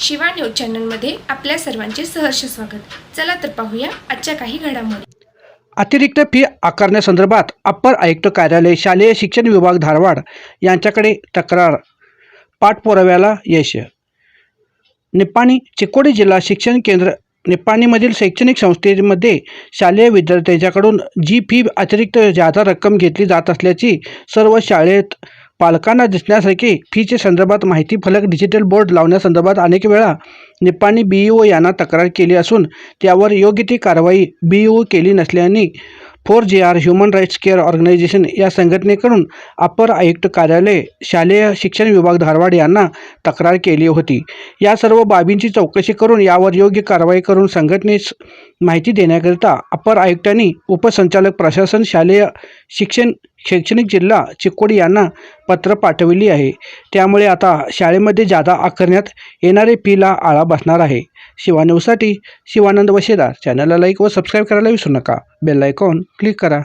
Shiva news चॅनलमध्ये आपल्या सर्वांचे सहर्ष स्वागत. चला तर पाहूया आजच्या काही घडामोडी. अतिरिक्त फी आकारण्यासंदर्भात अप्पर आयुक्त कार्यालय शालेय शिक्षण विभाग धारवाड यांच्याकडे तक्रार. पाठपुराव्याला यश. निपाणी चिकोडी जिल्हा शिक्षण केंद्र निपाणीमधील शैक्षणिक संस्थेमध्ये शालेय विद्यार्थ्यांच्याकडून जी फी अतिरिक्त जादा रक्कम घेतली जात असल्याची सर्व शाळेत पालकांना दिसण्यासारखी फीचे संदर्भात माहिती फलक डिजिटल बोर्ड लावण्यासंदर्भात अनेक वेळा निप्पाणी बी ई ओ यांना तक्रार केली असून त्यावर योग्य ती कारवाई बी ई ओ केली नसल्याने four J R human rights care organization या संघटनेकडून अपर आयुक्त कार्यालय शालेय शिक्षण विभाग धारवाड यांना तक्रार केली होती. या सर्व बाबींची चौकशी करून यावर योग्य कारवाई करून संघटनेस माहिती देण्याकरिता अपर आयुक्तांनी उपसंचालक प्रशासन शालेय शिक्षण शैक्षणिक जिल्हा चिकोडी यांना पत्र पाठविली आहे. त्यामुळे आता शाळेमध्ये जादा आकारण्यात येणारे फीला आळा बसणार आहे. शिवान्यूजसाठी शिवानंद वशेदार. चॅनलला लाईक व सबस्क्राईब करायला विसरू नका. बेल आयकॉन क्लिक करा.